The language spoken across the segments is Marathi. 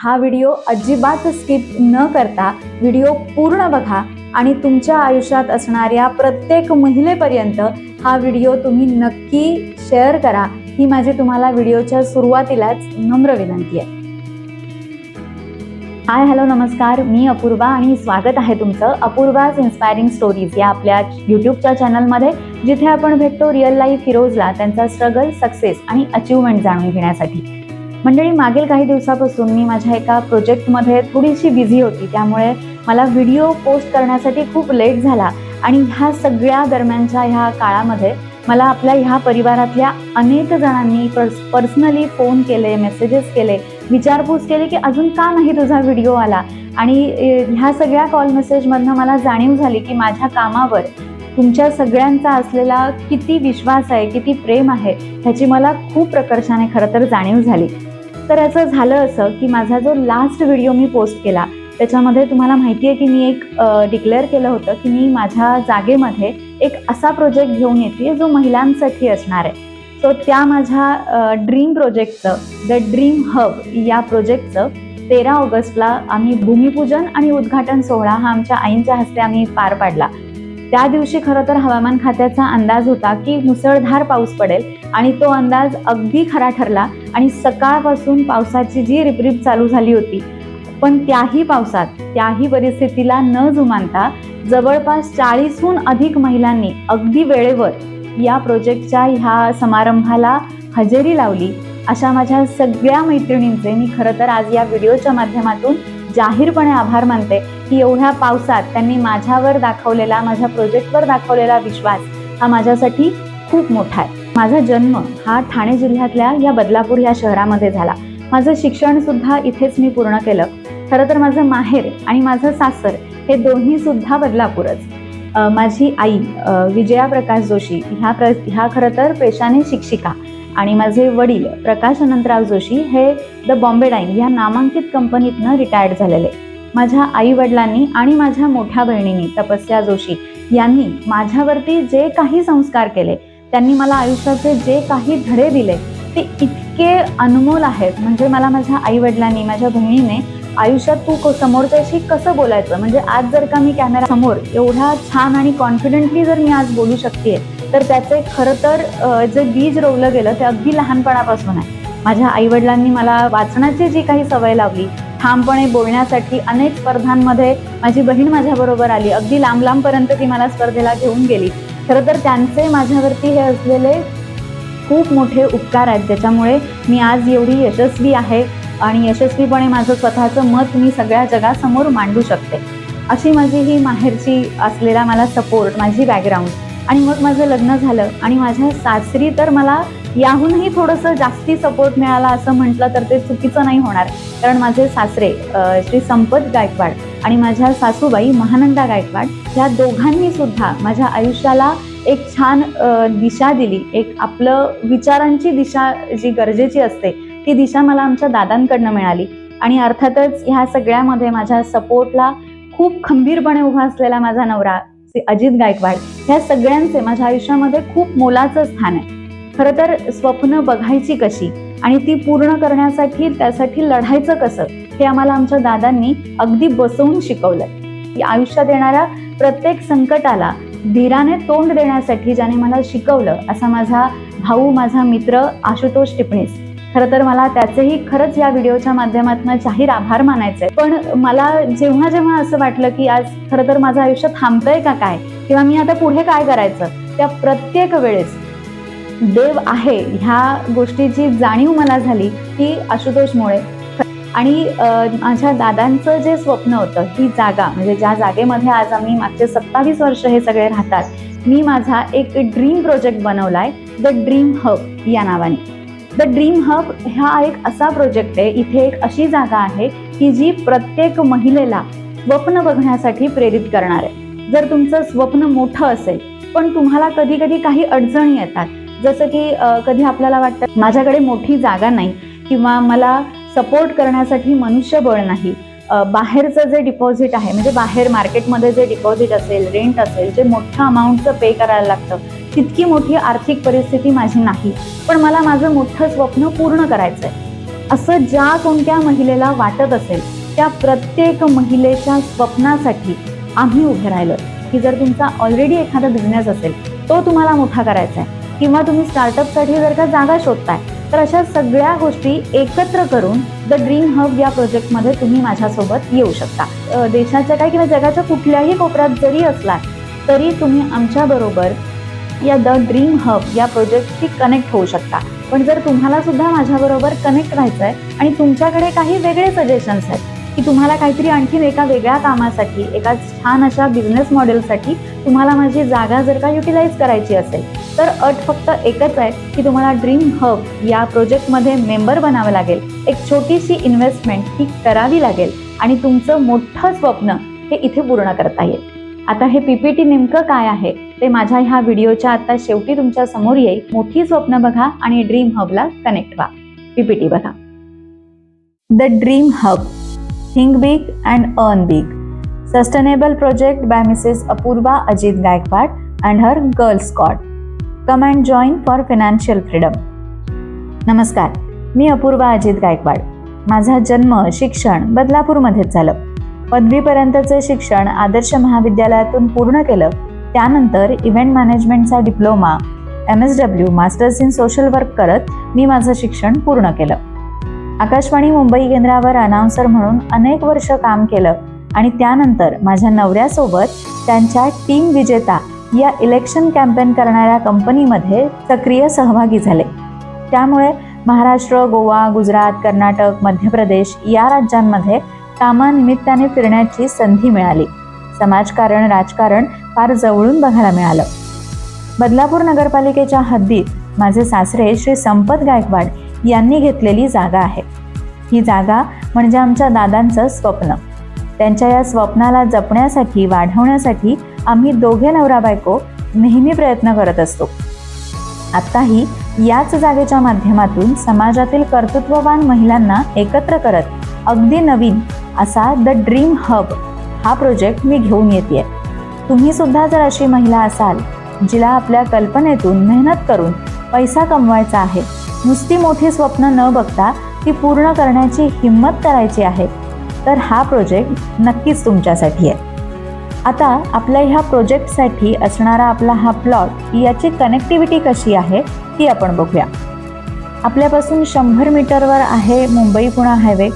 हा व्हिडिओ अजिबात स्किप न करता व्हिडिओ पूर्ण बघा आणि तुमच्या आयुष्यात असणाऱ्या प्रत्येक महिलेपर्यंत हा व्हिडिओ तुम्ही नक्की शेअर करा. ही माझी तुम्हाला व्हिडिओच्या सुरुवातीलाच नम्र विनंती आहे. हाय हॅलो नमस्कार. मी अपूर्वा आणि स्वागत आहे तुमचं अपूर्वाज इन्स्पायरिंग स्टोरीज या आपल्या यूट्यूबच्या चॅनलमध्ये जिथे आपण भेटतो रिअल लाईफ हिरोजला त्यांचा स्ट्रगल सक्सेस आणि अचिव्हमेंट जाणून घेण्यासाठी. मंडळी मागील काही दिवसापासून मी माझ्या एका प्रोजेक्टमध्ये थोडीशी बिझी होती. त्यामुळे मला व्हिडिओ पोस्ट करण्यासाठी खूप लेट झाला आणि ह्या सगळ्या दरम्यानच्या ह्या काळामध्ये मला आपल्या ह्या परिवारातल्या अनेक जणांनी पर्स पर्सनली फोन केले मेसेजेस केले विचारपूस केली की अजून का नाही तुझा व्हिडिओ आला? आणि ह्या सगळ्या कॉल मेसेजमधनं मला जाणीव झाली की माझ्या कामावर तुमच्या सगळ्यांचा असलेला किती विश्वास आहे किती प्रेम आहे ह्याची मला खूप प्रकर्षाने खरं तर जाणीव झाली. तर याचं झालं असं की माझा जो लास्ट व्हिडिओ मी पोस्ट केला त्याच्यामध्ये तुम्हाला माहिती आहे की मी एक डिक्लेअर केलं होतं की मी माझ्या जागेमध्ये एक असा प्रोजेक्ट घेऊन येते जो महिलांसाठी असणार आहे. सो त्या माझ्या ड्रीम प्रोजेक्टचं द ड्रीम हब या प्रोजेक्टचं तेरा ऑगस्टला आम्ही भूमिपूजन आणि उद्घाटन सोहळा हा आमच्या आईंच्या हस्ते आम्ही पार पाडला. त्या दिवशी खरं तर हवामान खात्याचा अंदाज होता की मुसळधार पाऊस पडेल आणि तो अंदाज अगदी खरा ठरला आणि सकाळपासून पावसाची जी रिपरिप चालू झाली होती पण त्याही पावसात त्याही परिस्थितीला न जुमानता जवळपास चाळीसहून अधिक महिलांनी अगदी वेळेवर या प्रोजेक्टच्या ह्या समारंभाला हजेरी लावली. अशा माझ्या सगळ्या मैत्रिणींचे मी खरं तर आज या व्हिडिओच्या माध्यमातून जाहीरपणे आभार मानते की एवढ्या पावसात त्यांनी माझ्यावर दाखवलेला माझ्या प्रोजेक्टवर दाखवलेला विश्वास हा माझ्यासाठी खूप मोठा आहे. माझा जन्म हा ठाणे जिल्ह्यातल्या या बदलापूर या शहरामध्ये झाला. माझं शिक्षण सुद्धा इथेच मी पूर्ण केलं. खरं तर माझं माहेर आणि माझं सासर हे दोन्ही सुद्धा बदलापूरच. माझी आई विजया प्रकाश जोशी ह्या प्र ह्या खरं तर पेशाने शिक्षिका आणि माझे वडील प्रकाश अनंतराव जोशी हे द बॉम्बे डाईन ह्या नामांकित कंपनीतनं रिटायर्ड झालेले. माझ्या आई वडिलांनी आणि माझ्या मोठ्या बहिणींनी तपस्या जोशी यांनी माझ्यावरती जे काही संस्कार केले त्यांनी मला आयुष्याचे जे काही धडे दिले ते इतके अनमोल आहेत. म्हणजे मला माझ्या आई वडिलांनी माझ्या बहिणीने आयुष्यात तू को- समोरच्याशी कसं बोलायचं? म्हणजे आज जर का मी कॅमेरा समोर एवढा छान आणि कॉन्फिडेंटली जर मी आज बोलू शकते तर त्याचे खरं तर जे बीज रोवलं गेलं ते अगदी लहानपणापासून आहे. माझ्या आईवडिलांनी मला वाचण्याची जी काही सवय लावली ठामपणे बोलण्यासाठी अनेक स्पर्धांमध्ये माझी बहीण माझ्याबरोबर आली. अगदी लांब लांबपर्यंत ती मला स्पर्धेला घेऊन गेली. खरं तर त्यांचे माझ्यावरती हे असलेले खूप मोठे उपकार आहेत. त्याच्यामुळे मी आज एवढी यशस्वी आहे आणि यशस्वीपणे माझं स्वतःचं मत मी सगळ्या जगासमोर मांडू शकते. अशी माझी ही माहेरची असलेला मला सपोर्ट माझी बॅकग्राऊंड आणि मग माझं लग्न झालं आणि माझ्या सासरी तर मला याहूनही थोडंसं जास्ती सपोर्ट मिळाला असं म्हटलं तर ते चुकीचं नाही होणार. कारण माझे सासरे श्री संपत गायकवाड आणि माझ्या सासूबाई महानंदा गायकवाड ह्या दोघांनी सुद्धा माझ्या आयुष्याला एक छान दिशा दिली. एक आपलं विचारांची दिशा जी गरजेची असते ती दिशा मला आमच्या दादांकडनं मिळाली. आणि अर्थातच ह्या सगळ्यामध्ये माझ्या सपोर्टला खूप खंबीरपणे उभा असलेला माझा नवरा अजित गायकवाड ह्या सगळ्यांचे माझ्या आयुष्यामध्ये खूप मोलाचं स्थान आहे. खरं तर स्वप्न बघायची कशी आणि ती पूर्ण करण्यासाठी त्यासाठी लढायचं कसं हे आम्हाला आमच्या दादांनी अगदी बसवून शिकवलं. आयुष्यात येणाऱ्या प्रत्येक संकटाला धीराने तोंड देण्यासाठी ज्याने मला शिकवलं असा माझा भाऊ माझा मित्र आशुतोष टिपणीस. खरं तर मला त्याचेही खरंच या व्हिडिओच्या माध्यमातून जाहीर आभार मानायचे पण मला जेव्हा जेव्हा असं वाटलं की आज खरं तर माझं आयुष्य थांबतंय का काय किंवा मी आता पुढे काय करायचं त्या प्रत्येक वेळेस देव आहे ह्या गोष्टीची जाणीव मला झाली की आशुतोषमुळे आणि माझ्या दादांचं जे स्वप्न होतं ही जागा म्हणजे ज्या जागेमध्ये आज आम्ही मागचे सत्तावीस वर्ष हे सगळे राहतात मी माझा एक ड्रीम प्रोजेक्ट बनवलाय द ड्रीम हब या नावाने. द ड्रीम हब हा एक असा प्रोजेक्ट आहे इथे एक अशी जागा आहे की जी प्रत्येक महिलेला स्वप्न बघण्यासाठी प्रेरित करणार आहे. जर तुमचं स्वप्न मोठं असेल पण तुम्हाला कधी कधी काही अडचणी येतात जसं की कधी आपल्याला वाटतं माझ्याकडे मोठी जागा नाही किंवा मला सपोर्ट करण्यासाठी मनुष्यबळ नाही. बाहेरचं जे डिपॉझिट आहे म्हणजे बाहेर मार्केटमध्ये जे डिपॉझिट असेल रेंट असेल जे मोठ्या अमाऊंटचं पे करायला लागतं तितकी मोठी आर्थिक परिस्थिती माझी नाही. पण मला माझं मोठं स्वप्न पूर्ण करायचं आहे असं ज्या कोणत्या महिलेला वाटत असेल त्या प्रत्येक महिलेच्या स्वप्नासाठी आम्ही उभे राहिलो की जर तुमचा ऑलरेडी एखादा बिझनेस असेल तो तुम्हाला मोठा करायचा आहे किंवा तुम्ही स्टार्टअपसाठी जर का जागा शोधताय तर अशा सगळ्या गोष्टी एकत्र करून द ड्रीम हब या प्रोजेक्टमध्ये तुम्ही माझ्यासोबत येऊ शकता. देशाच्या काय किंवा जगाच्या कुठल्याही कोपऱ्यात जरी असलात तरी तुम्ही आमच्याबरोबर या द ड्रीम हब या प्रोजेक्टशी कनेक्ट होऊ शकता. पण जर तुम्हाला सुद्धा माझ्याबरोबर कनेक्ट व्हायचं आहे आणि तुमच्याकडे काही वेगळे सजेशन्स आहेत की तुम्हाला काहीतरी आणखीन एका वेगळ्या कामासाठी एका छान अशा बिझनेस मॉडेलसाठी तुम्हाला माझी जागा जर का युटिलाइज करायची असेल तर अट फक्त एकच आहे की तुम्हाला ड्रीम हब या प्रोजेक्टमध्ये मेंबर बनावं लागेल. एक छोटीशी इन्व्हेस्टमेंट ही करावी लागेल आणि तुमचं मोठं स्वप्न हे इथे पूर्ण करता येईल. आता हे पीपीटी नेमकं काय आहे? ते माझ्या ह्या व्हिडिओच्या आता शेवटी तुमच्यासमोर येईल. मोठी स्वप्न बघा आणि ड्रीम हबला कनेक्ट व्हा. पीपीटी बघा. The dream hub think big and earn big. Sustainable project by Mrs Apurva Ajit Gaikwad and her girl scout. Come and join for financial freedom. नमस्कार मी अपूर्वा अजित गायकवाड. माझा जन्म शिक्षण बदलापूरमध्येच झालं. पदवीपर्यंतचे शिक्षण आदर्श महाविद्यालयातून पूर्ण केलं. त्यानंतर event मॅनेजमेंटचा diploma M S W masters in social work करत मी माझं शिक्षण पूर्ण केलं. आकाशवाणी मुंबई केंद्रावर अनाउन्सर म्हणून अनेक वर्ष काम केलं. आणि त्यानंतर माझ्या नवऱ्यासोबत त्यांच्या टीम विजेता या इलेक्शन कॅम्पेन करणाऱ्या कंपनीमध्ये सक्रिय सहभागी झाले. त्यामुळे महाराष्ट्र गोवा गुजरात कर्नाटक मध्य प्रदेश या राज्यांमध्ये कामानिमित्ताने फिरण्याची संधी मिळाली. समाजकारण राजकारण फार जवळून बघायला मिळालं. बदलापूर नगरपालिकेच्या हद्दीत माझे सासरे श्री संपत गायकवाड यांनी घेतलेली जागा आहे. ही जागा म्हणजे आमच्या दादांचं स्वप्न. त्यांच्या या स्वप्नाला जपण्यासाठी वाढवण्यासाठी आम्ही दोघे नवरा बायको नेहमी प्रयत्न करत असतो. आत्ताही याच जागेच्या माध्यमातून समाजातील कर्तृत्ववान महिलांना एकत्र करत अगदी नवीन असा द ड्रीम हब हा प्रोजेक्ट मी घेऊन येते तुम्ही सुद्धा जर अशी महिला असाल जिला आपल्या कल्पनेतून मेहनत करून पैसा कमवायचा आहे नुसती मोठी स्वप्न न बघता ती पूर्ण करण्याची हिंमत करायची आहे. तर हा प्रोजेक्ट नक्कीच तुमच्यासाठी आहे. आता आपल्या ह्या प्रोजेक्टसाठी असणारा आपला हा प्लॉट याची कनेक्टिव्हिटी कशी आहे ती आपण बघूया. आपल्यापासून शंभर मीटरवर आहे मुंबई पुणा हायवे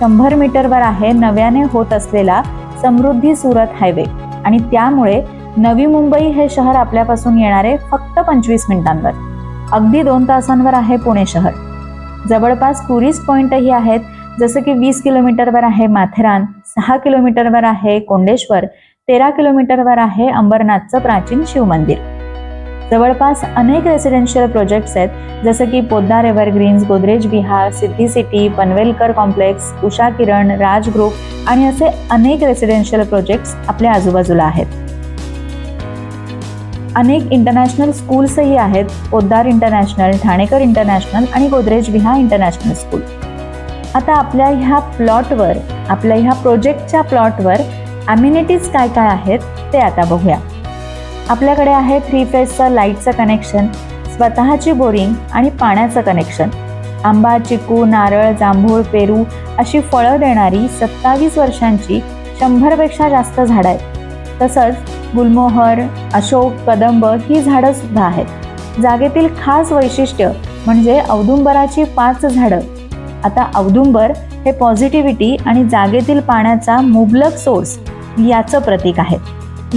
शंभर मीटरवर आहे नव्याने होत असलेला समृद्धी सुरत हायवे आणि त्यामुळे नवी मुंबई हे शहर आपल्यापासून येणारे फक्त पंचवीस मिनिटांवर. अगदी दोन तासांवर आहे पुणे शहर. जवळपास टुरिस्ट पॉईंटही आहेत जसं की वीस किलोमीटरवर आहे माथेरान सहा किलोमीटरवर आहे कोंडेश्वर तेरा किलोमीटरवर आहे अंबरनाथचं प्राचीन शिवमंदिर. जवळपास अनेक रेसिडेन्शियल प्रोजेक्ट्स आहेत जसं की Poddar Evergreens Godrej Vihar Siddhi city Panvelkar complex Usha Kiran Raj group आणि असे अनेक रेसिडेन्शियल प्रोजेक्ट्स आपल्या आजूबाजूला आहेत. अनेक इंटरनॅशनल स्कूल्सही आहेत. पोद्दार इंटरनॅशनल ठाणेकर इंटरनॅशनल आणि गोदरेज विहा इंटरनॅशनल स्कूल आता आपल्या ह्या प्लॉटवर आपल्या ह्या प्रोजेक्टच्या प्लॉटवर ॲम्युनिटीज काय काय आहेत ते आता बघूया. आपल्याकडे आहे थ्री फेजचं लाईटचं कनेक्शन स्वतःची बोरिंग आणि पाण्याचं कनेक्शन आंबा चिकू नारळ जांभूळ पेरू अशी फळं देणारी सत्तावीस वर्षांची शंभरपेक्षा जास्त झाडं आहेत. तसंच गुलमोहर अशोक कदंब ही झाडं सुद्धा आहेत. जागेतील खास वैशिष्ट्य म्हणजे औदुंबराची पाच झाडं. आता औदुंबर हे पॉझिटिव्हिटी आणि जागेतील पाण्याचा मुबलक सोर्स याचं प्रतीक आहे.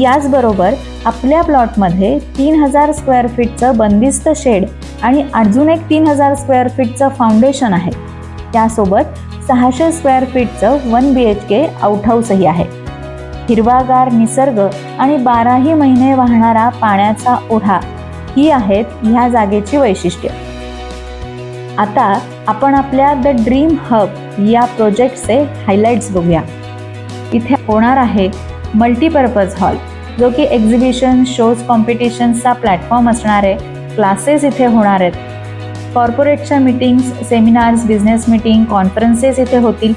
याचबरोबर आपल्या प्लॉटमध्ये तीन हजार स्क्वेअर फीटचं बंदिस्त शेड आणि अजून एक तीन हजार स्क्वेअर फीटचं फाउंडेशन आहे. त्यासोबत सहाशे स्क्वेअर फीटचं वन बी एच के आउटहाऊसही आहे. हिरवागार निसर्ग आणि बाराही महिने वाहणारा पाण्याचा ओढा ही आहेत ह्या जागेची वैशिष्ट्य. आता आपण आपल्या द ड्रीम हब या प्रोजेक्टचे हायलाइट्स बघूया. इथे होणार आहे मल्टीपर्पज हॉल जो की एक्झिबिशन शोज कॉम्पिटिशन्सचा प्लॅटफॉर्म असणार आहे. क्लासेस इथे होणार आहेत. कॉर्पोरेटच्या meetings seminars business meeting conferences इथे होतील.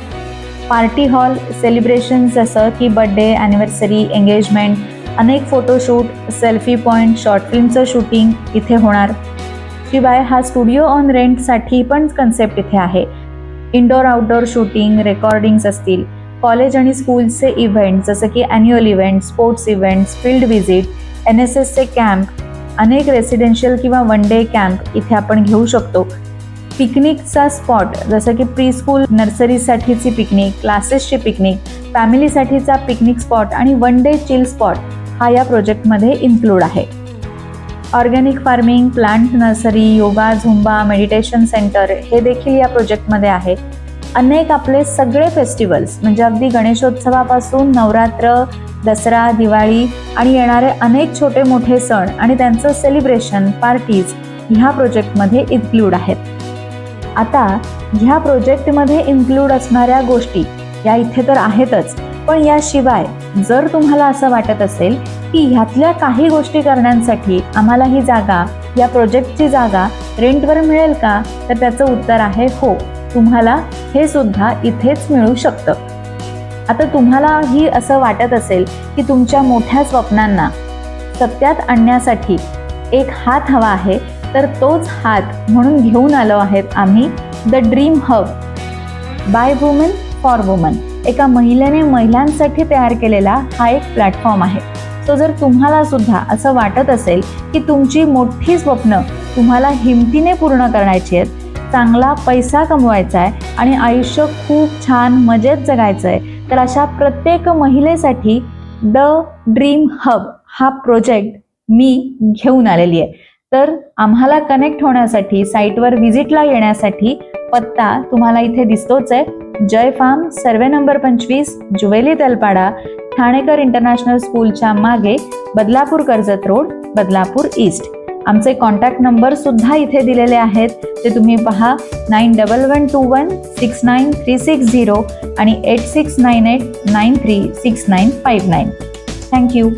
पार्टी हॉल सेलिब्रेशन जसं की बड्डे ॲनिव्हर्सरी एंगेजमेंट अनेक फोटोशूट सेल्फी पॉईंट शॉर्ट फिल्मचं शूटिंग इथे होणार. शिवाय हा स्टुडिओ ऑन रेंटसाठी पण कन्सेप्ट इथे आहे. इंडोर आउटडोर शूटिंग रेकॉर्डिंग्स असतील. कॉलेज आणि स्कूल्सचे इव्हेंट जसं की annual event sports events field visit N S एसचे कॅम्प अनेक रेसिडेन्शियल किंवा वन डे कॅम्प इथे आपण घेऊ शकतो. पिकनिकचा स्पॉट जसं की प्री स्कूल नर्सरीसाठीची पिकनिक क्लासेसची पिकनिक फॅमिलीसाठीचा पिकनिक स्पॉट आणि वन डे चिल स्पॉट हा या प्रोजेक्टमध्ये इन्क्लूड आहे. Organic farming plant nursery yoga zumba meditation centre हे देखील या प्रोजेक्टमध्ये आहे. अनेक आपले सगळे फेस्टिवल्स म्हणजे अगदी गणेशोत्सवापासून नवरात्र दसरा दिवाळी आणि येणारे अनेक छोटे मोठे सण आणि त्यांचं सेलिब्रेशन पार्टीज ह्या प्रोजेक्टमध्ये इन्क्लूड आहेत. आता ह्या प्रोजेक्टमध्ये इन्क्लूड असणाऱ्या गोष्टी या इथे तर आहेतच. पण याशिवाय जर तुम्हाला असं वाटत असेल की ह्यातल्या काही गोष्टी करण्यासाठी आम्हाला ही जागा या प्रोजेक्टची जागा रेंटवर मिळेल का? तर त्याचं उत्तर आहे हो. तुम्हाला हे सुद्धा इथेच मिळू शकतं. आता तुम्हाला ही असं वाटत असेल की तुमच्या मोठ्या स्वप्नांना सत्यात आणण्यासाठी एक हात हवा आहे तर तोच हात म्हणून घेऊन आलो आहेत आम्ही the dream hub by woman for woman एका महिलेने महिलांसाठी तयार केलेला हा एक प्लॅटफॉर्म आहे. तो जर तुम्हाला सुद्धा असं वाटत असेल की तुमची मोठी स्वप्न तुम्हाला हिमतीने पूर्ण करण्याची आहेत चांगला पैसा कमवायचा आहे आणि आयुष्य खूप छान मजेत जगायचं आहे तर अशा प्रत्येक महिलेसाठी द ड्रीम हब हा प्रोजेक्ट मी घेऊन आलेली आहे. तर आम्हाला कनेक्ट होण्यासाठी साईटवर व्हिजिटला येण्यासाठी पत्ता तुम्हाला इथे दिसतोच आहे. जय फार्म सर्वे नंबर पंचवीस जुवेली तलपाडा ठाणेकर इंटरनॅशनल स्कूलच्या मागे बदलापूर कर्जत रोड बदलापूर ईस्ट आमचे कॉन्टॅक्ट नंबर सुद्धा इथे दिलेले आहेत. ते तुम्ही पहा nine double one two one six nine three six zero आणि eight six nine eight nine three six nine five nine thank you